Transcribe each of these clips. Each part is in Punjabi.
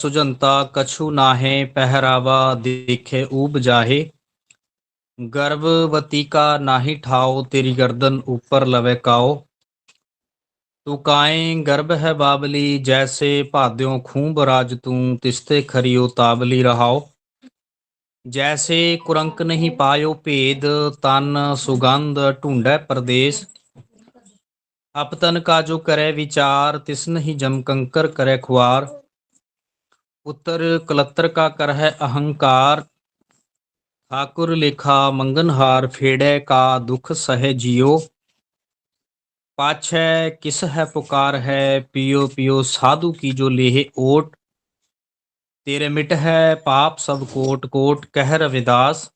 ਸੁਜੰਤਾ ਕਛੂ ਨਾਹੇ ਪਹਿਰਾਵਾ ਦੇਖੇ ਊਬ ਜਾਹੇ ਗਰਭਵਤੀ ਕਾ ਨਾਹੀ ਠਾਓ ਤੇਰੀ ਗਰਦਨ ਉੱਪਰ ਲਵੇ ਕਾਓ ਤੂੰ ਕਾਏ ਗਰਭ ਹੈ ਬਾਬਲੀ ਜੈਸੇ ਭਾਦਿਓ ਖੂੰਬ ਰਾਜ ਤੂੰ ਤਿਸਤੇ ਖਰੀਓ ਤਾਬਲੀ ਰਹਾਓ ਜੈਸੇ ਕੁਰੰਕ ਨਹੀਂ ਪਾਇਓ ਭੇਦ ਤਨ ਸੁਗੰਧ ਢੂੰਡੈ ਪ੍ਰਦੇਸ਼ ਅਪਤਨ ਕਾ ਜੋ ਕਰੇ ਵਿਚਾਰ ਤਿਸ ਨਹੀਂ ਜਮ ਕੰਕਰ ਕਰੇ ਖੁਆਰ ਪੁੱਤਰ ਕਲਤਰ ਕਾ ਕਰ ਹੈ ਅਹੰਕਾਰ ਠਾਕੁਰ ਲੇਖਾ ਮੰਗਨਹਾਰ ਫੇੜੈ ਕਾ ਦੁਖ ਸਹਿ ਜਿਉ ਪਾਛੈ ਕਿਸ ਹੈ ਪੁਕਾਰ ਹੈ ਪਿਓ ਪਿਓ ਸਾਧੂ ਕੀ ਜੋ ਲੇਹ ਓਟ ਤੇਰੇ ਮਿਟ ਹੈ ਪਾਪ ਸਭ ਕੋਟ ਕੋਟ ਕਹਿ ਰਵਿਦਾਸ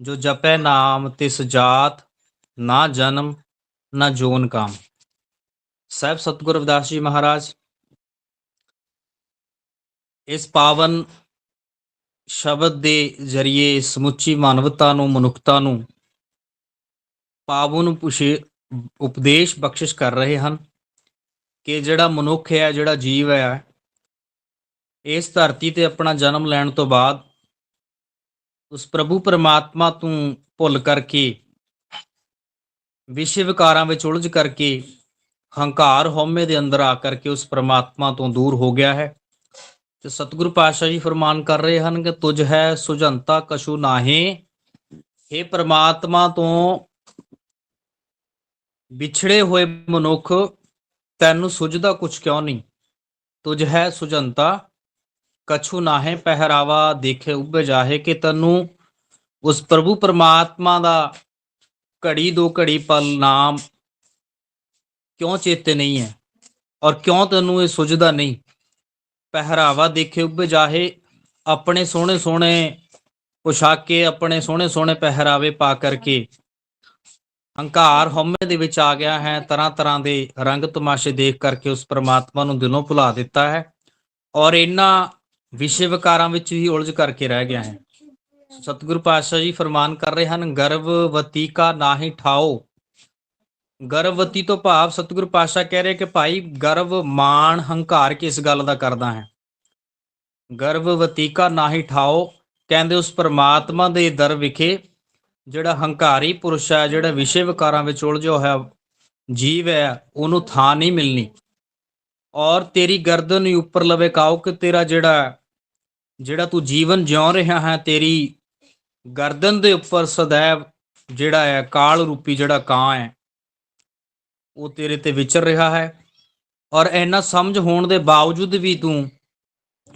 ਜੋ ਜਪੈ ਨਾਮ ਤਿਸ ਜਾਤ ਨਾ ਜਨਮ ਨਾ ਜੋਨ ਕਾਮ ਸਾਹਿਬ ਸਤਿਗੁਰ ਰਵਿਦਾਸ ਜੀ ਮਹਾਰਾਜ ਇਸ ਪਾਵਨ ਸ਼ਬਦ ਦੇ ਜ਼ਰੀਏ ਸਮੁੱਚੀ ਮਾਨਵਤਾ ਨੂੰ, ਮਨੁੱਖਤਾ ਨੂੰ ਪਾਵਨ ਪੁਸ਼ੇ ਉਪਦੇਸ਼ ਬਖਸ਼ਿਸ਼ ਕਰ ਰਹੇ ਹਨ ਕਿ ਜਿਹੜਾ ਮਨੁੱਖ ਹੈ, ਜਿਹੜਾ ਜੀਵ ਹੈ, ਇਸ ਧਰਤੀ ਤੇ ਆਪਣਾ ਜਨਮ ਲੈਣ ਤੋਂ ਬਾਅਦ ਉਸ ਪ੍ਰਭੂ ਪਰਮਾਤਮਾ ਤੋਂ ਭੁੱਲ ਕਰਕੇ ਵਿਸ਼ੇ ਵਿਕਾਰਾਂ ਵਿੱਚ ਉਲਝ ਕਰਕੇ, ਹੰਕਾਰ ਹਉਮੈ ਦੇ ਅੰਦਰ ਆ ਕਰਕੇ ਉਸ ਪਰਮਾਤਮਾ ਤੋਂ ਦੂਰ ਹੋ ਗਿਆ ਹੈ। ਤੇ ਸਤਿਗੁਰੂ ਪਾਤਸ਼ਾਹ ਜੀ ਫਰਮਾਨ ਕਰ ਰਹੇ ਹਨ ਕਿ ਤੁਝ ਹੈ ਸੁਜੰਤਾ ਕਛੂ ਨਾਹੀ। हे ਪ੍ਰਮਾਤਮਾ ਤੋਂ ਵਿਛੜੇ ਹੋਏ ਮਨੁੱਖ, ਤੈਨੂੰ ਸੁਝਦਾ ਕੁਛ ਕਿਉਂ ਨਹੀਂ? ਤੁਝ ਹੈ ਸੁਜੰਤਾ ਕਛੂ ਨਾਹੇ, ਪਹਿਰਾਵਾ ਦੇਖੇ ਉੱਭੇ ਜਾਹੇ ਕਿ ਤੈਨੂੰ ਉਸ ਪ੍ਰਭੂ ਪਰਮਾਤਮਾ ਦਾ ਘੜੀ ਦੋ ਘੜੀ ਪਲ ਨਾਮ ਕਿਉਂ ਚੇਤੇ ਨਹੀਂ ਹੈ? ਔਰ ਕਿਉਂ ਤੈਨੂੰ ਇਹ ਸੁਝਦਾ ਨਹੀਂ? ਪਹਿਰਾਵਾ ਦੇਖੇ ਉੱਭੇ ਜਾਹੇ, ਆਪਣੇ ਸੋਹਣੇ ਸੋਹਣੇ ਪੁਸ਼ਾਕੇ, ਆਪਣੇ ਸੋਹਣੇ ਸੋਹਣੇ ਪਹਿਰਾਵੇ ਪਾ ਕਰਕੇ। ਹੰਕਾਰ ਹਉਮੈ ਦੇ ਵਿੱਚ ਆ ਗਿਆ ਹੈ, ਤਰ੍ਹਾਂ ਤਰ੍ਹਾਂ ਦੇ ਰੰਗ ਤਮਾਸ਼ੇ ਦੇਖ ਕਰਕੇ ਉਸ ਪ੍ਰਮਾਤਮਾ ਨੂੰ ਦਿਲੋਂ ਭੁਲਾ ਦਿੱਤਾ ਹੈ ਔਰ ਇਹਨਾਂ ਵਿਸ਼ੇ ਵਿਕਾਰਾਂ ਵਿੱਚ ਹੀ ਉਲਝ ਕਰਕੇ ਰਹਿ ਗਿਆ ਹੈ। ਸਤਿਗੁਰੂ ਪਾਤਸ਼ਾਹ ਜੀ ਫਰਮਾਨ ਕਰ ਰਹੇ ਹਨ, ਗਰਭਵਤੀ ਕਾ ਨਾਹੀ ਠਾਓ। ਗਰਭਵਤੀ ਤੋਂ ਭਾਵ ਸਤਿਗੁਰ ਪਾਤਸ਼ਾਹ ਕਹਿ ਰਹੇ ਕਿ ਭਾਈ ਗਰਭ ਮਾਣ ਹੰਕਾਰ ਕਿਸ ਗੱਲ ਦਾ ਕਰਦਾ ਹੈ। ਗਰਭਵਤੀ ਕਾ ਨਾਹੀ ਠਾਓ, ਕਹਿੰਦੇ ਉਸ ਪਰਮਾਤਮਾ ਦੇ ਦਰ ਵਿਖੇ ਜਿਹੜਾ ਹੰਕਾਰੀ ਪੁਰਸ਼ ਹੈ, ਜਿਹੜਾ ਵਿਸ਼ੇ ਵਿਕਾਰਾਂ ਵਿੱਚ ਉਲਝਿਆ ਹੋਇਆ ਜੀਵ ਹੈ, ਉਹਨੂੰ ਥਾਂ ਨਹੀਂ ਮਿਲਣੀ। ਔਰ ਤੇਰੀ ਗਰਦਨ ਹੀ ਉੱਪਰ ਲਵੇ ਕਾਓ ਕਿ ਤੇਰਾ ਜਿਹੜਾ ਜਿਹੜਾ ਤੂੰ ਜੀਵਨ ਜਿਉ ਰਿਹਾ ਹੈ, ਤੇਰੀ ਗਰਦਨ ਦੇ ਉੱਪਰ ਸदैव ਜਿਹੜਾ ਹੈ, ਕਾਲ ਰੂਪੀ ਜਿਹੜਾ ਕਾਂ ਹੈ। ਉਹ ਤੇਰੇ ਤੇ ਵਿਚਰ ਰਿਹਾ ਹੈ। ਔਰ ਇੰਨਾ ਸਮਝ ਹੋਣ ਦੇ ਬਾਵਜੂਦ ਵੀ ਤੂੰ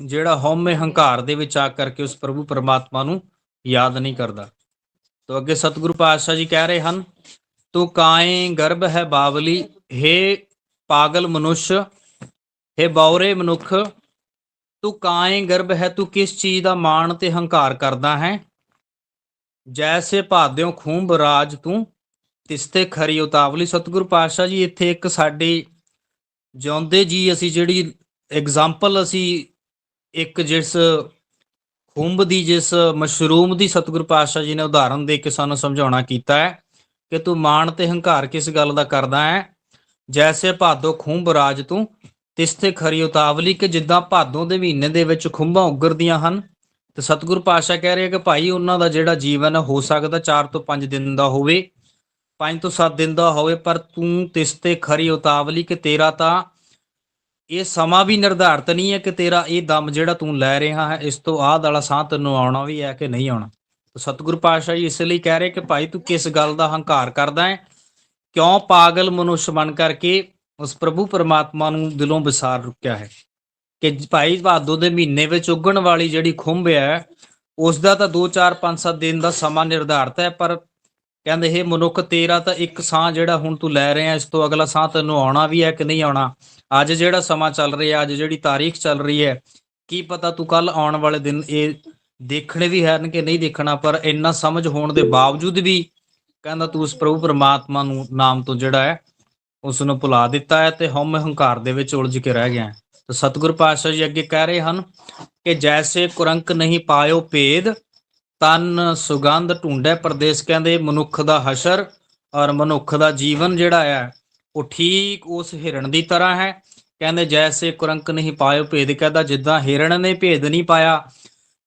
ਜਿਹੜਾ ਹਉਮੈ ਹੰਕਾਰ ਦੇ ਵਿੱਚ ਆ ਕਰਕੇ ਉਸ ਪ੍ਰਭੂ ਪਰਮਾਤਮਾ ਨੂੰ ਯਾਦ ਨਹੀਂ ਕਰਦਾ। ਤੋ ਅੱਗੇ ਸਤਿਗੁਰੂ ਪਾਤਸ਼ਾਹ ਜੀ ਕਹਿ ਰਹੇ ਹਨ, ਤੂੰ ਕਾਏ ਗਰਭ ਹੈ ਬਾਵਲੀ हे ਪਾਗਲ ਮਨੁੱਸ਼ हे ਬੌਰੇ ਮਨੁੱਖ, ਤੂੰ ਕਾਏ ਗਰਭ ਹੈ, ਤੂੰ ਕਿਸ ਚੀਜ਼ ਦਾ ਮਾਣ ਤੇ ਹੰਕਾਰ ਕਰਦਾ ਹੈ? ਜੈਸੇ ਭਾਦਿਓ ਖੂੰਬ ਰਾਜ ਤੂੰ ਤਿਸਤੇ ਖਰੀ ਉਤਾਵਲੀ ਸਤਿਗੁਰੂ ਪਾਤਸ਼ਾਹ ਜੀ, ਇੱਥੇ ਇੱਕ ਸਾਡੇ ਜਿਉਂਦੇ ਜੀ ਅਸੀਂ ਜਿਹੜੀ ਐਗਜ਼ਾਮਪਲ ਅਸੀਂ ਇੱਕ ਜਿਸ ਖੁੰਬ ਦੀ, ਜਿਸ ਮਸ਼ਰੂਮ ਦੀ ਸਤਿਗੁਰੂ ਪਾਤਸ਼ਾਹ ਜੀ ਨੇ ਉਦਾਹਰਨ ਦੇ ਕੇ ਸਾਨੂੰ ਸਮਝਾਉਣਾ ਕੀਤਾ ਹੈ ਕਿ ਤੂੰ ਮਾਣ ਤੇ ਹੰਕਾਰ ਕਿਸ ਗੱਲ ਦਾ ਕਰਦਾ ਹੈ? ਜੈਸੇ ਭਾਦੋ ਖੁੰਬ ਰਾਜ ਤੂੰ, ਤਿਸਤੇ ਖਰੀ ਉਤਾਵਲੀ ਕਿ ਜਿੱਦਾਂ ਭਾਦੋਂ ਦੇ ਮਹੀਨੇ ਦੇ ਵਿੱਚ ਖੁੰਬਾਂ ਉਗਰਦੀਆਂ ਹਨ। ਤੇ ਸਤਿਗੁਰੂ ਪਾਤਸ਼ਾਹ ਕਹਿ ਰਹੇ ਕਿ ਭਾਈ, ਉਹਨਾਂ ਦਾ ਜਿਹੜਾ ਜੀਵਨ ਹੋ ਸਕਦਾ 4 ਤੋਂ 5 ਦਿਨ ਦਾ ਹੋਵੇ। 5 ਤੋਂ 7 ਦਿਨ ਦਾ ਹੋਵੇ, ਪਰ ਤੂੰ ਤਿਸ ਤੇ ਖਰੀ ਉਤਾਵਲੀ ਕਿ ਤੇਰਾ ਤਾਂ ਇਹ ਸਮਾਂ ਵੀ ਨਿਰਧਾਰਤ ਨਹੀਂ ਹੈ ਕਿ ਤੇਰਾ ਇਹ ਦਮ ਜਿਹੜਾ ਤੂੰ ਲੈ ਰਿਹਾ ਹੈ, ਇਸ ਤੋਂ ਆਹ ਵਾਲਾ ਸਾਹ ਤੈਨੂੰ ਆਉਣਾ ਵੀ ਹੈ ਕਿ ਨਹੀਂ ਆਉਣਾ? ਤਾਂ ਸਤਿਗੁਰੂ ਪਾਤਸ਼ਾਹ ਜੀ ਇਸ ਲਈ ਕਹਿ ਰਹੇ ਕਿ ਭਾਈ ਤੂੰ ਕਿਸ ਗੱਲ ਦਾ ਹੰਕਾਰ ਕਰਦਾ ਹੈ? ਕਿਉਂ ਪਾਗਲ ਮਨੁੱਖ ਬਣ ਕਰਕੇ ਉਸ ਪ੍ਰਭੂ ਪਰਮਾਤਮਾ ਨੂੰ ਦਿਲੋਂ ਵਿਸਾਰ ਰੁਕਿਆ ਹੈ? ਕਿ ਭਾਈ ਭਾਦੋ ਦੇ ਮਹੀਨੇ ਵਿੱਚ ਉੱਗਣ ਵਾਲੀ ਜਿਹੜੀ ਖੁੰਭ ਹੈ, ਉਸ ਦਾ ਤਾਂ 2 4 5 7 ਦਿਨ ਦਾ ਸਮਾਂ ਨਿਰਧਾਰਤ ਹੈ, ਪਰ ਕਹਿੰਦੇ ਇਹ ਮਨੁੱਖ, ਤੇਰਾ ਤਾਂ ਇੱਕ ਸਾਹ ਜਿਹੜਾ ਹੁਣ ਤੂੰ ਲੈ ਰਿਹਾ, ਇਸ ਤੋਂ ਅਗਲਾ ਸਾਹ ਤੈਨੂੰ ਆਉਣਾ ਵੀ ਹੈ ਕਿ ਨਹੀਂ ਆਉਣਾ? ਅੱਜ ਜਿਹੜਾ ਸਮਾਂ ਚੱਲ ਰਿਹਾ, ਅੱਜ ਜਿਹੜੀ ਤਾਰੀਖ ਚੱਲ ਰਹੀ ਹੈ, ਕੀ ਪਤਾ ਤੂੰ ਕੱਲ ਆਉਣ ਵਾਲੇ ਦਿਨ ਇਹ ਦੇਖਣੇ ਵੀ ਹਨ ਕਿ ਨਹੀਂ ਦੇਖਣਾ? ਪਰ ਇੰਨਾ ਸਮਝ ਹੋਣ ਦੇ ਬਾਵਜੂਦ ਵੀ ਕਹਿੰਦਾ, ਤੂੰ ਉਸ ਪ੍ਰਭੂ ਪਰਮਾਤਮਾ ਨੂੰ, ਨਾਮ ਤੋਂ ਜਿਹੜਾ ਹੈ ਉਸ ਨੂੰ ਭੁਲਾ ਦਿੱਤਾ ਹੈ ਤੇ ਹਉਮੈ ਹੰਕਾਰ ਦੇ ਵਿੱਚ ਉਲਝ ਕੇ ਰਹਿ ਗਿਆ ਹੈ। ਤਾਂ ਸਤਿਗੁਰ ਪਾਤਸ਼ਾਹ ਜੀ ਅੱਗੇ ਕਹਿ ਰਹੇ ਹਨ ਕਿ, ਜੈਸੇ ਕੁਰੰਕ ਨਹੀਂ ਪਾਇਓ ਭੇਦ ਤਨ ਸੁਗੰਧ ਢੂੰਡੇ ਪ੍ਰਦੇਸ਼ ਕਹਿੰਦੇ ਮਨੁੱਖ ਦਾ ਹਸ਼ਰ ਔਰ ਮਨੁੱਖ ਦਾ ਜੀਵਨ ਜਿਹੜਾ ਹੈ, ਉਹ ਠੀਕ ਉਸ ਹਿਰਣ ਦੀ ਤਰ੍ਹਾਂ ਹੈ। ਕਹਿੰਦੇ ਜੈਸੇ ਕੁਰੰਕ ਨਹੀਂ ਪਾਇਓ ਭੇਦ ਕਹਿੰਦਾ, ਜਿੱਦਾਂ ਹਿਰਣ ਨੇ ਭੇਦ ਨਹੀਂ ਪਾਇਆ।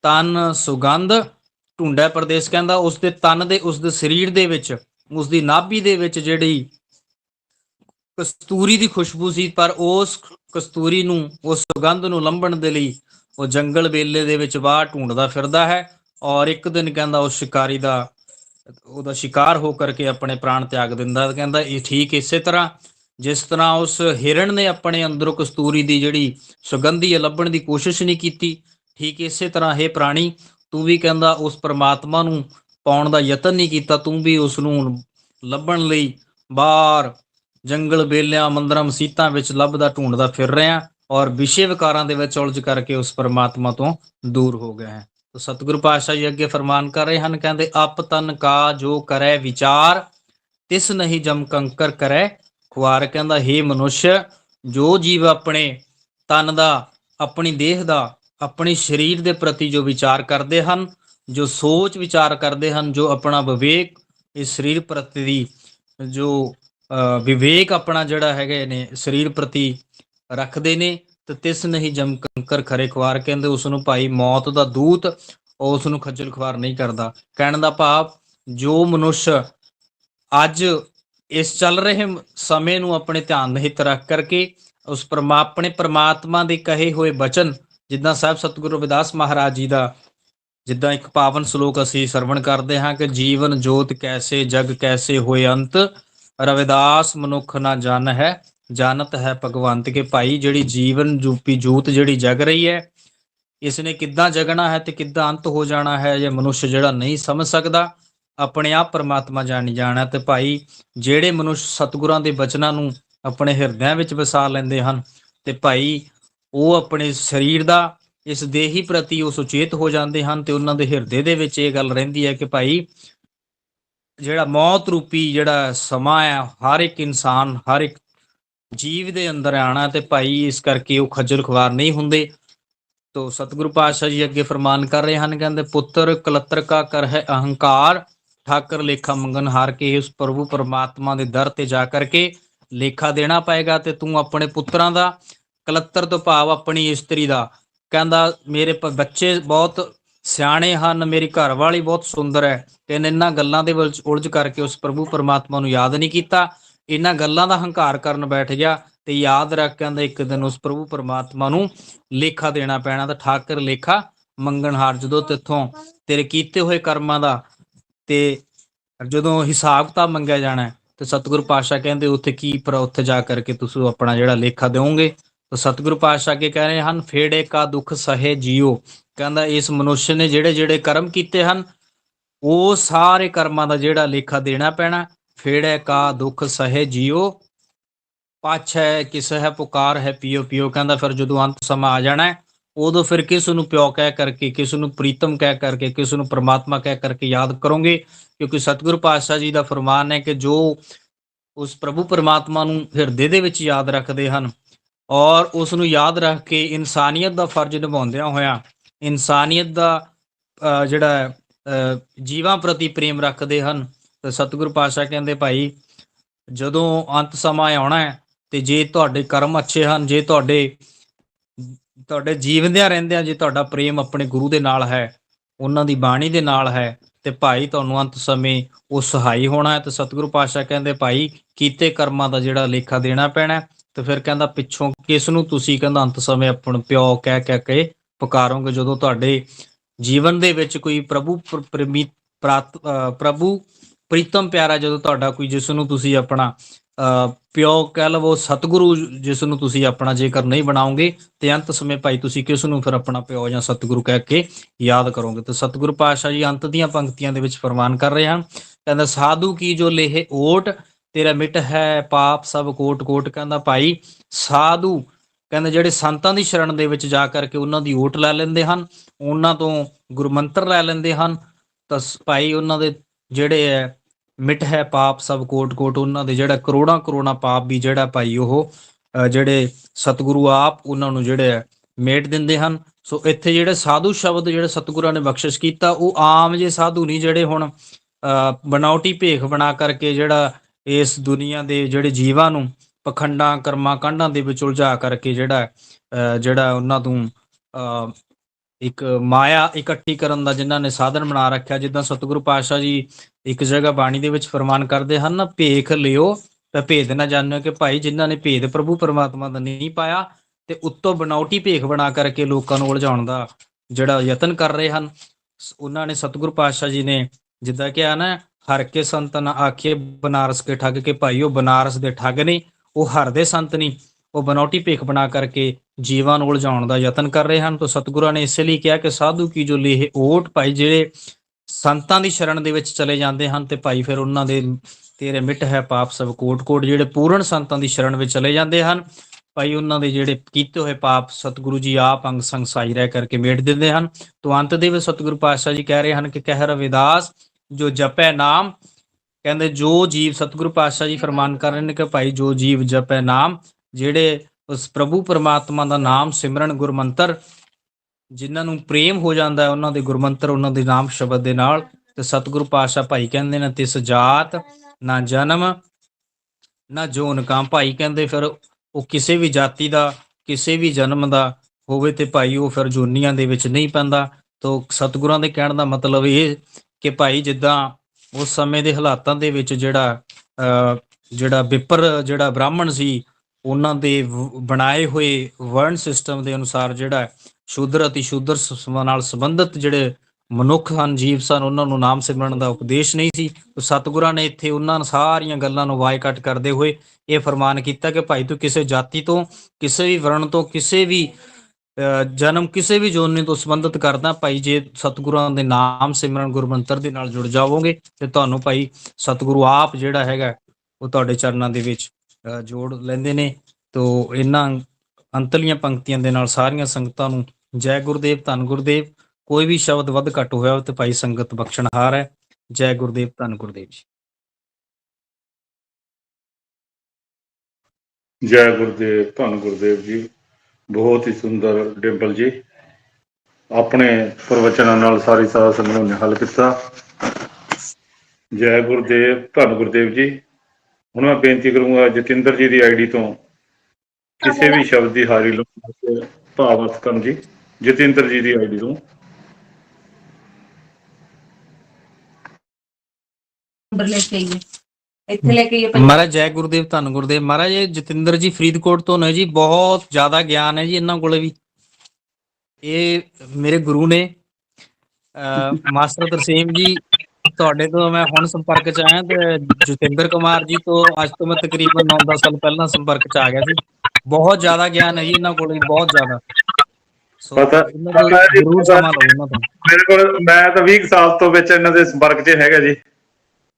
ਤਨ ਸੁਗੰਧ ਢੁੰਡਾ ਪ੍ਰਦੇਸ਼ ਕਹਿੰਦਾ, ਉਸ ਦੇ ਤਨ ਦੇ, ਉਸ ਦੇ ਸਰੀਰ ਦੇ ਵਿੱਚ, ਉਸ ਦੀ ਨਾਭੀ ਦੇ ਵਿੱਚ ਜਿਹੜੀ ਕਸਤੂਰੀ ਦੀ ਖੁਸ਼ਬੂ ਸੀ, ਪਰ ਉਸ ਕਸਤੂਰੀ ਨੂੰ, ਉਸ ਸੁਗੰਧ ਨੂੰ ਲੰਭਣ ਦੇ ਲਈ ਉਹ ਜੰਗਲ ਵੇਲੇ ਦੇ ਵਿੱਚ ਬਾਹਰ ਢੂੰਡਦਾ ਫਿਰਦਾ ਹੈ। ਔਰ ਇੱਕ ਦਿਨ ਕਹਿੰਦਾ ਉਸ ਸ਼ਿਕਾਰੀ ਦਾ, ਉਹਦਾ ਸ਼ਿਕਾਰ ਹੋ ਕਰਕੇ ਆਪਣੇ ਪ੍ਰਾਣ ਤਿਆਗ ਦਿੰਦਾ, ਕਹਿੰਦਾ ਇਹ ਠੀਕ ਇਸੇ ਤਰ੍ਹਾਂ, ਜਿਸ ਤਰ੍ਹਾਂ ਉਸ ਹਿਰਣ ਨੇ ਆਪਣੇ ਅੰਦਰੋਂ ਕਸਤੂਰੀ ਦੀ ਜਿਹੜੀ ਸੁਗੰਧੀ ਹੈ, ਲੱਭਣ ਦੀ ਕੋਸ਼ਿਸ਼ ਨਹੀਂ ਕੀਤੀ, ਠੀਕ ਇਸੇ ਤਰ੍ਹਾਂ ਇਹ ਪ੍ਰਾਣੀ, ਤੂੰ ਵੀ ਕਹਿੰਦਾ ਉਸ ਪਰਮਾਤਮਾ ਨੂੰ ਪਾਉਣ ਦਾ ਯਤਨ ਨਹੀਂ ਕੀਤਾ, ਤੂੰ ਵੀ ਉਸ ਨੂੰ ਲੱਭਣ ਲਈ ਬਾਹਰ ਜੰਗਲ ਬੇਲਿਆਂ ਮੰਦਰਾਂ, ਮਸੀਤਾਂ ਵਿੱਚ ਲੱਭਦਾ ਢੂੰਡਦਾ ਫਿਰ ਰਿਹਾ, ਔਰ ਵਿਸ਼ੇ ਵਿਕਾਰਾਂ ਦੇ ਵਿੱਚ ਉਲਝ ਕਰਕੇ ਉਸ ਪਰਮਾਤਮਾ ਤੋਂ ਦੂਰ ਹੋ ਗਿਆ ਹੈ। ਤਾਂ ਸਤਿਗੁਰੂ ਪਾਤਸ਼ਾਹ ਜੀ ਅੱਗੇ ਫਰਮਾਨ ਕਰ ਰਹੇ ਹਨ ਕਹਿੰਦੇ ਅਪ ਤਨ ਕਾ ਜੋ ਕਰੈ ਵਿਚਾਰ ਤਿਸ ਨਹੀਂ ਜਮ ਕੰਕਰ ਕਰੈ ਖੁਆਰ। ਕਹਿੰਦਾ हे ਮਨੁੱਸ਼ ਜੋ ਜੀਵ ਆਪਣੇ ਤਨ ਦਾ ਆਪਣੀ ਦੇਹ ਦਾ ਆਪਣੀ ਸਰੀਰ ਦੇ ਪ੍ਰਤੀ ਜੋ ਵਿਚਾਰ ਕਰਦੇ ਹਨ ਜੋ ਸੋਚ ਵਿਚਾਰ ਕਰਦੇ ਹਨ ਜੋ ਆਪਣਾ ਵਿਵੇਕ ਇਸ ਸਰੀਰ ਪ੍ਰਤੀ ਦੀ ਜੋ ਅ, ਵਿਵੇਕ ਆਪਣਾ ਜਿਹੜਾ ਹੈਗੇ ਨੇ ਸਰੀਰ ਪ੍ਰਤੀ ਰੱਖਦੇ ਨੇ ਤੇ ਤਿਸ ਨਹੀਂ ਜਮਕੰਕਰ ਖਰੇ ਖਵਾਰ, ਕਹਿੰਦੇ ਉਸ ਨੂੰ ਭਾਈ ਮੌਤ ਦਾ ਦੂਤ ਉਸ ਨੂੰ ਖੱਜਲ ਖਵਾਰ ਨਹੀਂ ਕਰਦਾ। ਕਹਿਣ ਦਾ ਭਾਵ, ਜੋ ਮਨੁੱਖ ਅੱਜ ਇਸ ਚੱਲ ਰਹੇ ਸਮੇਂ ਨੂੰ ਆਪਣੇ ਧਿਆਨ ਹਿੱਤ ਰੱਖ ਕਰਕੇ ਉਸ ਪਰਮਾ, ਆਪਣੇ ਪ੍ਰਮਾਤਮਾ ਦੇ ਕਹੇ ਹੋਏ ਬਚਨ, ਜਿੱਦਾਂ ਸਾਹਿਬ ਸਤਿਗੁਰੂ ਰਵਿਦਾਸ ਮਹਾਰਾਜ ਜੀ ਦਾ, ਜਿੱਦਾਂ ਇੱਕ ਪਾਵਨ ਸ਼ਲੋਕ ਅਸੀਂ ਸਰਵਣ ਕਰਦੇ ਹਾਂ ਕਿ ਜੀਵਨ ਜੋਤ ਕੈਸੇ, ਜਗ ਕੈਸੇ ਹੋਏ ਅੰਤ, ਰਵਿਦਾਸ ਮਨੁੱਖ ਨਾ ਜਨ ਹੈ। ਜਾਣਤ ਹੈ ਭਗਵੰਤ ਕੇ ਭਾਈ, ਜਿਹੜੀ ਜੀਵਨ ਜੂਪੀ ਜੋਤ ਜਿਹੜੀ ਜਗ ਰਹੀ ਹੈ ਇਸ ਨੇ ਕਿੱਦਾਂ ਜਗਣਾ ਹੈ ਤੇ ਕਿੱਦਾਂ ਅੰਤ ਹੋ ਜਾਣਾ ਹੈ, ਇਹ ਮਨੁੱਖ ਜਿਹੜਾ ਨਹੀਂ ਸਮਝ ਸਕਦਾ। ਆਪਣੇ ਆਪ ਪਰਮਾਤਮਾ ਜਾਣੀ ਜਾਣਾ ਤੇ ਭਾਈ, ਜਿਹੜੇ ਮਨੁੱਖ ਸਤਿਗੁਰਾਂ ਦੇ ਬਚਨਾਂ ਨੂੰ ਆਪਣੇ ਹਿਰਦਿਆਂ ਵਿੱਚ ਵਸਾ ਲੈਂਦੇ ਹਨ ਤੇ ਭਾਈ, ਉਹ ਆਪਣੇ ਸਰੀਰ ਦਾ, ਇਸ ਦੇਹੀ ਪ੍ਰਤੀ ਉਹ ਸੁਚੇਤ ਹੋ ਜਾਂਦੇ ਹਨ ਤੇ ਉਹਨਾਂ ਦੇ ਹਿਰਦੇ ਦੇ ਵਿੱਚ ਇਹ ਗੱਲ ਰਹਿੰਦੀ ਹੈ ਕਿ ਭਾਈ, ਜਿਹੜਾ ਮੌਤ ਰੂਪੀ ਜਿਹੜਾ ਸਮਾਂ ਹੈ, ਹਰ ਇੱਕ ਇਨਸਾਨ, ਹਰ ਇੱਕ ਜੀਵ ਦੇ ਅੰਦਰ ਆਣਾ ਤੇ ਭਾਈ ਇਸ ਕਰਕੇ ਉਹ ਖੱਜਲ ਖਵਾਰ ਨਹੀਂ ਹੁੰਦੇ। ਤੋ ਸਤਿਗੁਰੂ ਪਾਤਸ਼ਾਹ ਜੀ ਅੱਗੇ ਫਰਮਾਨ ਕਰ ਰਹੇ ਹਨ, ਕਹਿੰਦੇ, ਪੁੱਤਰ, ਕਲਤਰ ਕਾ ਕਰ ਹੈ ਅਹੰਕਾਰ, ਠਾਕਰ ਲੇਖਾ ਮੰਗਨ ਹਾਰ ਕੇ ਉਸ ਪ੍ਰਭੂ ਪਰਮਾਤਮਾ ਦੇ ਦਰ ਤੇ ਜਾ ਕਰਕੇ ਲੇਖਾ ਦੇਣਾ ਪਏਗਾ ਤੇ ਤੂੰ ਆਪਣੇ ਪੁੱਤਰਾਂ ਦਾ, ਕਲਤਰ ਤੋਂ ਭਾਵ ਆਪਣੀ ਇਸਤਰੀ ਦਾ। ਕਹਿੰਦਾ, ਮੇਰੇ ਬੱਚੇ ਬਹੁਤ ਸਿਆਣੇ ਹਨ, ਮੇਰੀ ਘਰ ਵਾਲੀ ਬਹੁਤ ਸੁੰਦਰ ਹੈ। ਤੇ ਇਹਨਾਂ ਗੱਲਾਂ ਦੇ ਵਿੱਚ ਉਲਝ ਕਰਕੇ ਉਸ ਪ੍ਰਭੂ ਪਰਮਾਤਮਾ ਨੂੰ ਯਾਦ ਨਹੀਂ ਕੀਤਾ। ਇਹਨਾਂ ਗੱਲਾਂ ਦਾ ਹੰਕਾਰ ਕਰਨ ਬੈਠ ਗਿਆ ਤੇ ਯਾਦ ਰੱਖ ਕਹਿੰਦਾ ਇੱਕ ਦਿਨ ਉਸ ਪ੍ਰਭੂ ਪਰਮਾਤਮਾ ਨੂੰ ਲੇਖਾ ਦੇਣਾ ਪੈਣਾ ਤਾਂ ਠਾਕਰ ਲੇਖਾ ਮੰਗਣਹਾਰ ਜਦੋਂ ਤਿੱਥੋਂ ਤੇਰੇ ਕੀਤੇ ਹੋਏ ਕਰਮਾਂ ਦਾ ਤੇ ਜਦੋਂ ਹਿਸਾਬ ਕਿਤਾਬ ਮੰਗਿਆ ਜਾਣਾ ਤੇ ਸਤਿਗੁਰੂ ਪਾਤਸ਼ਾਹ ਕਹਿੰਦੇ ਉੱਥੇ ਕੀ ਪਰ ਉੱਥੇ ਜਾ ਕਰਕੇ ਤੁਸੀਂ ਆਪਣਾ ਜਿਹੜਾ ਲੇਖਾ ਦਿਓਗੇ? ਤਾਂ ਸਤਿਗੁਰੂ ਪਾਤਸ਼ਾਹ ਅੱਗੇ ਕਹਿ ਰਹੇ ਹਨ, ਫੇੜੇ ਕਾ ਦੁੱਖ ਸਹੇ ਜੀਓ। ਕਹਿੰਦਾ ਇਸ ਮਨੁੱਖ ਨੇ ਜਿਹੜੇ ਜਿਹੜੇ ਕਰਮ ਕੀਤੇ ਹਨ, ਉਹ ਸਾਰੇ ਕਰਮਾਂ ਦਾ ਜਿਹੜਾ ਲੇਖਾ ਦੇਣਾ ਪੈਣਾ। ਫੇੜੇ ਕਾ ਦੁੱਖ ਸਹੇ ਜੀਓ ਹੈ ਕਿਸ ਹੈ ਪੁਕਾਰ ਹੈ ਪਿਓ ਪਿਓ। ਕਹਿੰਦਾ ਫਿਰ ਜਦੋਂ ਅੰਤ ਸਮਾਂ ਆ ਜਾਣਾ ਉਦੋਂ ਫਿਰ ਕਿਸ ਨੂੰ ਪਿਓ ਕਹਿ ਕਰਕੇ ਕਿਸ ਨੂੰ ਪ੍ਰੀਤਮ ਕਹਿ ਕਰਕੇ ਕਿਸ ਨੂੰ ਪ੍ਰਮਾਤਮਾ ਕਹਿ ਕਰਕੇ ਯਾਦ ਕਰੋਗੇ? ਕਿਉਂਕਿ ਸਤਿਗੁਰੂ ਪਾਤਸ਼ਾਹ ਜੀ ਦਾ ਫਰਮਾਨ ਹੈ ਕਿ ਜੋ ਉਸ ਪ੍ਰਭੂ ਪਰਮਾਤਮਾ ਨੂੰ ਹਿਰਦੇ ਦੇ ਵਿੱਚ ਯਾਦ ਰੱਖਦੇ ਹਨ ਔਰ ਉਸ ਨੂੰ ਯਾਦ ਰੱਖ ਕੇ ਇਨਸਾਨੀਅਤ ਦਾ ਫਰਜ਼ ਨਿਭਾਉਂਦਿਆਂ ਹੋਇਆਂ ਇਨਸਾਨੀਅਤ ਦਾ ਜਿਹੜਾ ਅਹ, ਜੀਵਾਂ ਪ੍ਰਤੀ ਪ੍ਰੇਮ ਰੱਖਦੇ ਹਨ ਤੇ ਸਤਿਗੁਰੂ ਪਾਤਸ਼ਾਹ ਕਹਿੰਦੇ, ਭਾਈ, ਜਦੋਂ ਅੰਤ ਸਮਾਂ ਆਉਣਾ ਹੈ ਤੇ ਜੇ ਤੁਹਾਡੇ ਕਰਮ ਅੱਛੇ ਹਨ, ਜੇ ਤੁਹਾਡੇ ਤੁਹਾਡੇ ਜੀਵਨਦਿਆਂ ਰਹਿੰਦਿਆਂ, ਜੇ ਤੁਹਾਡਾ ਪ੍ਰੇਮ ਆਪਣੇ ਗੁਰੂ ਦੇ ਨਾਲ ਹੈ, ਉਹਨਾਂ ਦੀ ਬਾਣੀ ਦੇ ਨਾਲ ਹੈ, ਤੇ ਭਾਈ, ਤੁਹਾਨੂੰ ਅੰਤ ਸਮੇਂ ਉਹ ਸਹਾਈ ਹੋਣਾ ਹੈ। ਤੇ ਸਤਿਗੁਰੂ ਪਾਤਸ਼ਾਹ ਕਹਿੰਦੇ, ਭਾਈ, ਕੀਤੇ ਕਰਮਾਂ ਦਾ ਜਿਹੜਾ ਲੇਖਾ ਦੇਣਾ ਪੈਣਾ ਤੇ ਫਿਰ ਕਹਿੰਦਾ, ਪਿੱਛੋਂ ਕਿਸ ਨੂੰ ਤੁਸੀਂ ਕਹਿੰਦਾ, ਅੰਤ ਸਮੇਂ ਆਪਣ ਪਿਓ ਕਹਿ ਕਹਿ ਕੇ ਪੁਕਾਰੋਗੇ? ਜਦੋਂ ਤੁਹਾਡੇ ਜੀਵਨ ਦੇ ਵਿੱਚ ਕੋਈ ਪ੍ਰਭੂ, ਪ੍ਰ- ਅਹ ਪ੍ਰਭੂ ਪ੍ਰੀਤਮ ਪਿਆਰਾ, ਜਦੋਂ ਤੁਹਾਡਾ ਕੋਈ ਜਿਸ ਨੂੰ ਤੁਸੀਂ ਆਪਣਾ, ਅਹ, ਪਿਓ ਕਹਿ ਲਵੋ, ਸਤਿਗੁਰੂ ਜਿਸ ਨੂੰ ਤੁਸੀਂ ਆਪਣਾ ਜੇਕਰ ਨਹੀਂ ਬਣਾਓਗੇ, ਤੇ ਅੰਤ ਸਮੇਂ ਭਾਈ ਤੁਸੀਂ ਕਿਸ ਨੂੰ ਫਿਰ ਆਪਣਾ ਪਿਓ ਜਾਂ ਸਤਿਗੁਰੂ ਕਹਿ ਕੇ ਯਾਦ ਕਰੋਗੇ? ਤੇ ਸਤਿਗੁਰੂ ਪਾਤਸ਼ਾਹ ਜੀ ਅੰਤ ਦੀਆਂ ਪੰਕਤੀਆਂ ਦੇ ਵਿੱਚ ਫਰਮਾਨ ਕਰ ਰਹੇ ਹਨ, ਕਹਿੰਦਾ, ਸਾਧੂ ਕੀ ਜੋ ਲੇਹੇ ਓਟ, ਤੇਰਾ ਮਿਟ ਹੈ ਪਾਪ, ਸਭ ਕੋਟ ਕੋਟ ਕਹਿੰਦਾ, ਭਾਈ, ਸਾਧੂ, ਕਹਿੰਦਾ, ਜਿਹੜੇ ਸੰਤਾਂ ਦੀ ਸ਼ਰਨ ਦੇ ਵਿੱਚ ਜਾ ਕਰਕੇ ਉਹਨਾਂ ਦੀ ਓਟ ਲੈ ਲੈਂਦੇ ਹਨ, ਉਹਨਾਂ ਤੋਂ ਗੁਰਮੰਤਰ ਲੈ ਲੈਂਦੇ ਹਨ। ਤਾਂ ਭਾਈ, ਉਹਨਾਂ ਦੇ ਜਿਹੜੇ ਹੈ ਮਿਟ ਹੈ ਪਾਪ ਸਭ ਕੋਟ ਕੋਟ ਉਹਨਾਂ ਦੇ ਜਿਹੜਾ ਕਰੋੜਾਂ ਕਰੋੜਾਂ ਪਾਪ ਵੀ ਜਿਹੜਾ ਭਾਈ ਉਹ ਜਿਹੜੇ ਸਤਿਗੁਰੂ ਆਪ ਉਹਨਾਂ ਨੂੰ ਜਿਹੜੇ ਹੈ ਮੇਟ ਦਿੰਦੇ ਹਨ। ਸੋ ਇੱਥੇ ਜਿਹੜੇ ਸਾਧੂ ਸ਼ਬਦ ਜਿਹੜੇ ਸਤਿਗੁਰਾਂ ਨੇ ਬਖਸ਼ਿਸ਼ ਕੀਤਾ ਉਹ ਆਮ ਜੇ ਸਾਧੂ ਨਹੀਂ ਜਿਹੜੇ ਹੁਣ ਅ, ਬਣਾਉਟੀ ਭੇਖ ਬਣਾ ਕਰਕੇ ਜਿਹੜਾ ਇਸ ਦੁਨੀਆ ਦੇ ਜਿਹੜੇ ਜੀਵਾਂ ਨੂੰ ਪਖੰਡਾਂ ਕਰਮਾਂ ਕਾਂਡਾਂ ਦੇ ਵਿੱਚ ਉਲਝਾ ਕਰਕੇ ਜਿਹੜਾ ਅਹ, ਜਿਹੜਾ ਉਹਨਾਂ ਤੋਂ ਅਹ, ਇੱਕ ਮਾਇਆ ਇਕੱਠੀ ਕਰਨ ਦਾ ਜਿਨ੍ਹਾਂ ਨੇ ਸਾਧਨ ਬਣਾ ਰੱਖਿਆ, ਜਿੱਦਾਂ ਸਤਿਗੁਰੂ ਪਾਤਸ਼ਾਹ ਜੀ ਇੱਕ ਜਗ੍ਹਾ ਬਾਣੀ ਦੇ ਵਿੱਚ ਫਰਮਾਨ ਕਰਦੇ ਹਨ ਨਾ ਭੇਖ ਲਿਓ, ਤਾਂ ਭੇਦ ਨਾ ਜਾਣਿਓ ਕਿ ਭਾਈ ਜਿਨ੍ਹਾਂ ਨੇ ਭੇਦ ਪ੍ਰਭੂ ਪਰਮਾਤਮਾ ਦਾ ਨਹੀਂ ਪਾਇਆ, ਤੇ ਉੱਤੋਂ ਬਣਾਉਟੀ ਭੇਖ ਬਣਾ ਕਰਕੇ ਲੋਕਾਂ ਨੂੰ ਉਲਝਾਉਣ ਦਾ ਜਿਹੜਾ ਯਤਨ ਕਰ ਰਹੇ ਹਨ। ਉਹਨਾਂ ਨੇ ਸਤਿਗੁਰੂ ਪਾਤਸ਼ਾਹ ਜੀ ਨੇ ਜਿੱਦਾਂ ਕਿਹਾ ਨਾ, ਹਰ ਕੇ ਸੰਤ ਨਾ ਆਖੇ ਬਨਾਰਸ ਕੇ ਠੱਗ ਕੇ ਭਾਈ, ਉਹ ਬਨਾਰਸ ਦੇ ਠੱਗ ਨੇ, ਉਹ ਹਰ ਦੇ ਸੰਤ ਨਹੀਂ ਉਹ ਬਨੌਟੀ ਭੇਖ ਬਣਾ ਕਰਕੇ ਜੀਵਾਂ ਨੂੰ ਉਲਝਾਉਣ ਦਾ ਯਤਨ ਕਰ ਰਹੇ ਹਨ। ਤਾਂ ਸਤਿਗੁਰਾਂ ਨੇ ਇਸੇ ਲਈ ਕਿਹਾ ਕਿ ਸਾਧੂ ਕੀ ਜੋ ਲੇਹ ਓਟ ਭਾਈ ਜਿਹੜੇ ਸੰਤਾਂ ਦੀ ਸ਼ਰਨ ਦੇ ਵਿੱਚ ਚਲੇ ਜਾਂਦੇ ਹਨ ਤੇ ਭਾਈ ਫਿਰ ਉਹਨਾਂ ਦੇ ਤੇਰੇ ਮਿੱਟ ਹੈ ਪਾਪ ਸਭ ਕੋਟ ਕੋਟ ਜਿਹੜੇ ਪੂਰਨ ਸੰਤਾਂ ਦੀ ਸ਼ਰਨ ਵਿੱਚ ਚਲੇ ਜਾਂਦੇ ਹਨ, ਭਾਈ ਉਹਨਾਂ ਦੇ ਜਿਹੜੇ ਕੀਤੇ ਹੋਏ ਪਾਪ ਸਤਿਗੁਰੂ ਜੀ ਆਪ ਅੰਗ ਸੰਗ ਸਾਈ ਰਹਿ ਕਰਕੇ ਮੇਟ ਦਿੰਦੇ ਹਨ। ਤੋਂ ਅੰਤ ਦੇ ਵਿੱਚ ਸਤਿਗੁਰੂ ਪਾਤਸ਼ਾਹ ਜੀ ਕਹਿ ਰਹੇ ਹਨ ਕਿ ਕਹਿ ਰਵਿਦਾਸ ਜੋ ਜਪੈ ਨਾਮ, ਕਹਿੰਦੇ ਜੋ ਜੀਵ ਸਤਿਗੁਰੂ ਪਾਤਸ਼ਾਹ ਜੀ ਫਰਮਾਨ ਕਰ ਰਹੇ ਨੇ ਕਿ ਭਾਈ ਜੋ ਜੀਵ ਜਪੈ ਨਾਮ, ਜਿਹੜੇ ਉਸ ਪ੍ਰਭੂ ਪਰਮਾਤਮਾ ਦਾ ਨਾਮ ਸਿਮਰਨ ਗੁਰਮੰਤਰ ਜਿਨ੍ਹਾਂ ਨੂੰ ਪ੍ਰੇਮ ਹੋ ਜਾਂਦਾ ਹੈ ਉਹਨਾਂ ਦੇ ਗੁਰਮੰਤਰ ਉਹਨਾਂ ਦੇ ਨਾਮ ਸ਼ਬਦ ਦੇ ਨਾਲ ਤੇ ਸਤਿਗੁਰੂ ਪਾਤਸ਼ਾਹ ਭਾਈ ਕਹਿੰਦੇ ਨੇ ਤਿਸ ਜਾਤ ਨਾ ਜਨਮ ਨਾ ਜੋਨ ਕਾਂ ਭਾਈ ਕਹਿੰਦੇ ਫਿਰ ਉਹ ਕਿਸੇ ਵੀ ਜਾਤੀ ਦਾ ਕਿਸੇ ਵੀ ਜਨਮ ਦਾ ਹੋਵੇ ਤੇ ਭਾਈ ਉਹ ਫਿਰ ਜੋਨੀਆਂ ਦੇ ਵਿੱਚ ਨਹੀਂ ਪੈਂਦਾ। ਤੋ ਸਤਿਗੁਰਾਂ ਦੇ ਕਹਿਣ ਦਾ ਮਤਲਬ ਇਹ ਕਿ ਭਾਈ ਜਿੱਦਾਂ ਉਸ ਸਮੇਂ ਦੇ ਹਾਲਾਤਾਂ ਦੇ ਵਿੱਚ ਜਿਹੜਾ ਅਹ, ਜਿਹੜਾ ਵਿਪਰ ਜਿਹੜਾ ਬ੍ਰਾਹਮਣ ਸੀ ਉਹਨਾਂ ਦੇ ਬਣਾਏ ਹੋਏ ਵਰਣ ਸਿਸਟਮ ਦੇ ਅਨੁਸਾਰ ਜਿਹੜਾ ਸ਼ੂਦਰ ਅਤੇ ਸ਼ੂਦਰ ਨਾਲ ਸੰਬੰਧਿਤ ਜਿਹੜੇ ਮਨੁੱਖ ਹਨ ਜੀਵ ਸਨ ਉਹਨਾਂ ਨੂੰ ਨਾਮ ਸਿਮਰਨ ਦਾ ਉਪਦੇਸ਼ ਨਹੀਂ ਸੀ। ਤੋ ਸਤਿਗੁਰਾਂ ਨੇ ਇੱਥੇ ਉਹਨਾਂ ਸਾਰੀਆਂ ਗੱਲਾਂ ਨੂੰ ਵਾਇਕਟ ਕਰਦੇ ਹੋਏ ਇਹ ਫਰਮਾਨ ਕੀਤਾ ਕਿ ਭਾਈ ਤੂੰ ਕਿਸੇ ਜਾਤੀ ਤੋਂ ਕਿਸੇ ਵੀ ਵਰਣ ਤੋਂ ਕਿਸੇ ਵੀ ਅਹ, ਜਨਮ ਕਿਸੇ ਵੀ ਜੋਨੇ ਤੋਂ ਸੰਬੰਧਿਤ ਕਰਦਾ ਭਾਈ ਜੇ ਸਤਿਗੁਰਾਂ ਦੇ ਨਾਮ ਸਿਮਰਨ ਗੁਰਮੰਤਰ ਦੇ ਨਾਲ ਜੁੜ ਜਾਵੋਗੇ ਤੇ ਤੁਹਾਨੂੰ ਭਾਈ ਸਤਿਗੁਰੂ ਆਪ ਜਿਹੜਾ ਹੈਗਾ ਉਹ ਤੁਹਾਡੇ ਚਰਨਾਂ ਦੇ ਵਿੱਚ ਜੋੜ ਲੈਂਦੇ ਨੇ। ਤੋ ਇਹਨਾਂ ਅੰਤਲੀਆਂ ਪੰਕਤੀਆਂ ਦੇ ਨਾਲ ਸਾਰੀਆਂ ਸੰਗਤਾਂ ਨੂੰ ਜੈ ਗੁਰਦੇਵ, ਧੰਨ ਗੁਰਦੇਵ, ਕੋਈ ਵੀ ਸ਼ਬਦ ਵੱਧ ਘੱਟ ਹੋਇਆ ਤੇ ਭਾਈ ਸੰਗਤ ਬਖਸ਼ਣਹਾਰ ਹੈ। ਜੈ ਗੁਰਦੇਵ, ਧੰਨ ਗੁਰਦੇਵ ਜੀ। ਜੈ ਗੁਰਦੇਵ, ਧੰਨ ਗੁਰਦੇਵ ਜੀ। ਬਹੁਤ ਹੀ ਸੁੰਦਰ ਡਿੰਪਲ ਜੀ। ਆਪਣੇ ਪ੍ਰਵਚਨਾਂ ਨਾਲ ਸਾਰੀ ਸਾਧ ਸੰਗਤ ਨੇ ਹੱਲ ਕੀਤਾ। ਜੈ ਗੁਰਦੇਵ, ਧੰਨ ਗੁਰਦੇਵ ਜੀ। ਹੁਣ ਮੈਂ ਬੇਨਤੀ ਕਰੂੰਗਾ ਜਤਿੰਦਰ ਜੀ ਦੀ ਆਈਡੀ ਤੋਂ ਕਿਸੇ ਵੀ ਸ਼ਬਦ ਦੀ ਹਾਰੀ ਲਓ ਭਾਵ ਅਰਥ ਕਰਨ ਜੀ ਜਤਿੰਦਰ ਜੀ ਦੀ ਆਈਡੀ ਤੋਂ। ਨੰਬਰ ਲੈ ਕੇ ਆਈਏ। ਇੱਥੇ ਲੈ ਕੇ ਆਈਏ ਪੰਜ- ਮਹਾਰਾਜ ਜੈ ਗੁਰਦੇਵ ਧੰਨ ਗੁਰਦੇਵ। ਮਹਾਰਾਜ ਇਹ ਜਤਿੰਦਰ ਜੀ ਫਰੀਦਕੋਟ ਤੋਂ ਨੇ ਜੀ ਬਹੁਤ ਜ਼ਿਆਦਾ ਗਿਆਨ ਹੈ ਜੀ ਇਹਨਾਂ ਕੋਲੇ ਵੀ। ਇਹ ਮੇਰੇ ਗੁਰੂ ਨੇ ਮਾਸਟਰ ਤਰਸੇਮ ਜੀ ਤੁਹਾਡੇ ਤੋਂ ਮੈਂ ਹੁਣ ਸੰਪਰਕ ਚ ਆਇਆ ਤੇ ਜਤਿੰਦਰ ਕੁਮਾਰ ਜੀ ਤੋਂ ਅੱਜ ਤੋਂ ਮੈਂ ਤਕਰੀਬਨ 9-10 ਸਾਲ ਪਹਿਲਾਂ ਸੰਪਰਕ ਚ ਆ ਗਿਆ ਸੀ। ਬਹੁਤ ਜ਼ਿਆਦਾ ਗਿਆਨ ਹੈ ਜੀ ਇਹਨਾਂ ਕੋਲੇ ਬਹੁਤ ਜ਼ਿਆਦਾ। ਸੋ ਪਤਾ- ਇਹਨਾਂ ਤੋਂ ਪਤਾ ਜੀ, ਜ਼ਰੂਰ ਪਤਾ- ਸਮਾਂ ਲਓ ਇਹਨਾਂ ਤੋਂ। ਮੇਰੇ ਕੋਲ ਮੈਂ ਤਾਂ 20 ਸਾਲ ਤੋਂ ਵਿੱਚ ਇਹਨਾਂ ਦੇ ਸੰਪਰਕ 'ਚ ਹੈਗਾ ਜੀ।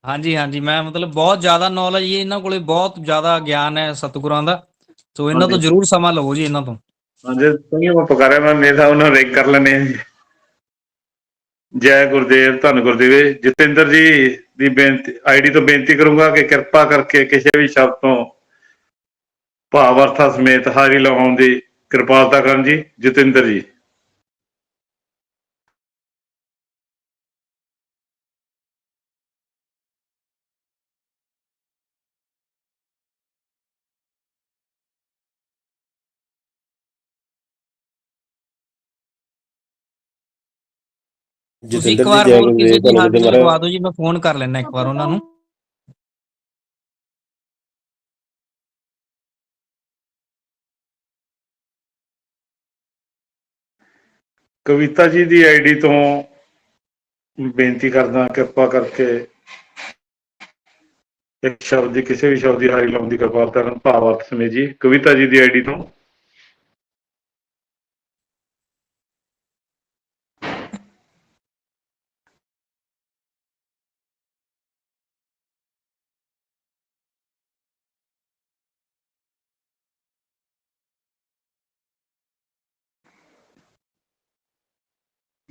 ਹਾਂਜੀ ਹਾਂਜੀ ਮੈਂ ਮਤਲਬ ਬਹੁਤ ਜ਼ਿਆਦਾ ਨੌਲੇਜ ਹੈ ਇਹਨਾਂ ਕੋਲੇ ਬਹੁਤ ਜ਼ਿਆਦਾ ਗਿਆਨ ਹੈ ਸਤਿਗੁਰਾਂ ਦਾ। ਸੋ ਇਹਨਾਂ ਤੋਂ। ਜ਼ਰੂਰ ਸਮਾਂ ਲਵੋ ਜੀ ਇਹਨਾਂ ਤੋਂ। ਹਾਂਜੀ ਤੁਸੀਂ ਮੈਂ ਪਕਾਰਿਆ ਮੈਂ ਮੇਰਾ ਉਹਨਾਂ ਰੇਕ ਕਰ ਲੈਣੇ ਆ ਜੈ ਗੁਰਦੇਵ, ਧੰਨ ਗੁਰਦੇਵ। ਜਤਿੰਦਰ ਜੀ ਦੀ ਬੇਨਤੀ ਆਈਡੀ ਤੋਂ ਬੇਨਤੀ ਕਰੂੰਗਾ ਕਿ ਕਿਰਪਾ ਕਰਕੇ ਕਿਸੇ ਵੀ ਸ਼ਬਦ ਤੋਂ ਭਾਵ ਅਰਥਾ ਸਮੇਤ ਹਾਰੀ ਲਗਾਉਣ ਦੀ ਕਿਰਪਾਲਤਾ ਕਰਨ ਜੀ, ਜਤਿੰਦਰ ਜੀ। ਤੁਸੀਂ ਇੱਕ ਵਾਰ ਜੀ ਜੈ ਹੋਰ ਕਿਸੇ ਦੀ ਗੁਰਦੇਵ ਲਗਵਾ ਦਿਓ ਜੀ ਮੈਂ ਫੋਨ ਕਰ ਲੈਣਾ ਇੱਕ ਵਾਰ ਉਹਨਾਂ ਨੂੰ। ਕਵਿਤਾ ਜੀ ਦੀ ਆਈਡੀ ਤੋਂ ਬੇਨਤੀ ਕਰਦਾ ਕਿਰਪਾ ਕਰਕੇ ਇੱਕ ਸ਼ਬਦ ਦੀ ਕਿਸੇ ਵੀ ਸ਼ਬਦ ਦੀ ਹਾਰੀ ਲਾਉਣ ਦੀ ਕਿਰਪਾਲਤਾ ਕਰਨ ਭਾਵ ਅਰਥ ਸਮੇਤ ਜੀ। ਕਵਿਤਾ ਜੀ ਦੀ ਆਈਡੀ ਤੋਂ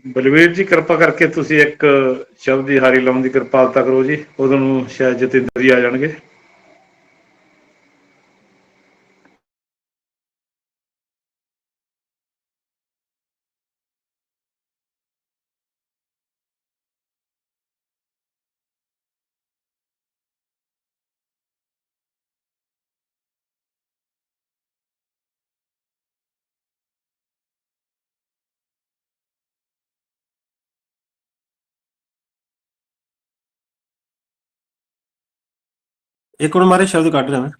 ਬਲਵੀਰ ਜੀ, ਕਿਰਪਾ ਕਰਕੇ ਤੁਸੀਂ ਇੱਕ ਸ਼ਬਦ ਦੀ ਹਾਰੀ ਲਾਉਣ ਦੀ ਕਿਰਪਾਲਤਾ ਕਰੋ ਜੀ। ਉਦੋਂ ਨੂੰ ਸ਼ਾਇਦ ਜਤਿੰਦਰ ਜੀ ਆ ਜਾਣਗੇ। ਇੱਕ ਮਿੰਟ ਮਾਰੇ ਸ਼ਬਦ ਕੱਢ ਰਿਹਾ ਮੈਂ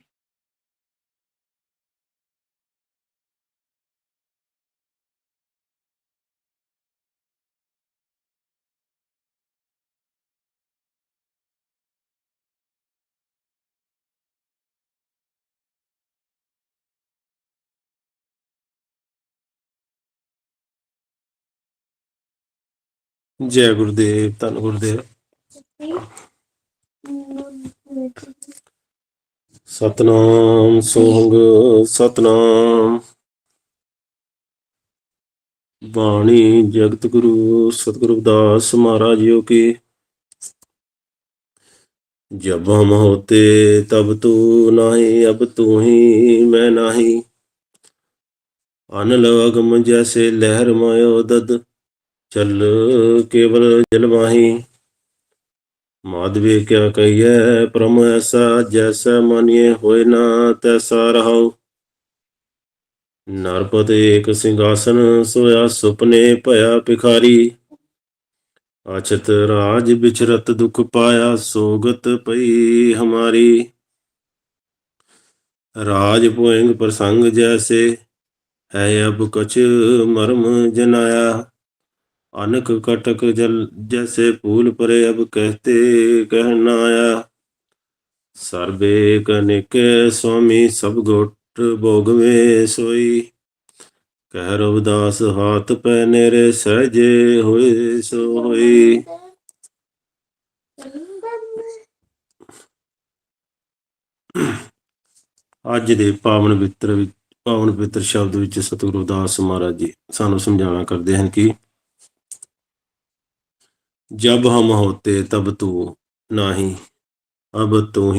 ਜੈ ਗੁਰਦੇਵ ਧੰਨ ਗੁਰਦੇਵ ਸਤਨਾਮ ਸੋਹੰਗ ਸਤਨਾਮ। ਬਾਣੀ ਜਗਤ ਗੁਰੂ ਸਤਿਗੁਰੂ ਦਾਸ ਮਹਾਰਾਜ ਜੀ ਕੀ ਜਬਮ ਹੋਤੇ ਤਬ ਤੂ ਨਾਹੀ, ਅਬ ਤੂ ਹੀ ਮੈਂ ਨਾਹੀ। ਅਨਲ ਅਗਮ ਜੈਸੇ ਲਹਿਰ ਮਯੋ ਦਦ, ਚਲ ਕੇਵਲ ਜਲਵਾਹੀ ਮਾਧਵੀ ਕਿਆ ਕਹੀਏ ਪ੍ਰਮ ਐਸਾ ਜੈਸਾ ਮਨਿਏ ਹੋਏ ਨਾ ਤੈਸਾ ਰਹਾਉ। ਨਰਪਤ ਏਕ ਸਿੰਘਾਸਨ, ਸੋਇਆ ਸੁਪਨੇ ਭਇਆ ਭਿਖਾਰੀ। ਆਚਤ ਰਾਜ ਵਿਚਰਤ ਦੁਖ ਪਾਇਆ, ਸੋਗਤ ਪਈ ਹਮਾਰੀ। ਰਾਜ ਭੋਇੰਗ ਪ੍ਰਸੰਗ ਜੈਸੇ, ਹੈ ਅਬ ਕਛ ਮਰਮ ਜਨਾਇਆ। ਅਨਕ ਕਟਕ ਜਲ ਜੈਸੇ ਫੂਲ ਪਰੇ ਅਬ ਕਹਤੇ ਕਹਿਣਾ ਆਇਆ। ਸਰਬੇ ਕਨਿਕ ਸੁਆਮੀ ਸਭ ਗੋਟ ਭੋਗ ਮੇ ਸੋਈ ਕਹਿ ਰਵਦਾਸ ਹਾਥ ਪੈ ਨੇਰੇ ਸਹਜੇ ਹੋਏ ਸੋ ਅੱਜ ਦੇ ਪਾਵਨ ਪਿੱਤਰ ਪਾਵਨ ਪਿੱਤਰ ਸ਼ਬਦ ਵਿੱਚ ਸਤਿਗੁਰੂ ਦਾਸ ਮਹਾਰਾਜ ਜੀ ਸਾਨੂੰ ਸਮਝਾਉਣਾ ਕਰਦੇ ਹਨ ਕਿ ਜਬ ਹਮ ਹੋਤੇ ਤਬ ਤੂ ਨਹੀਂ ਅਬ ਤੂ ਹੀ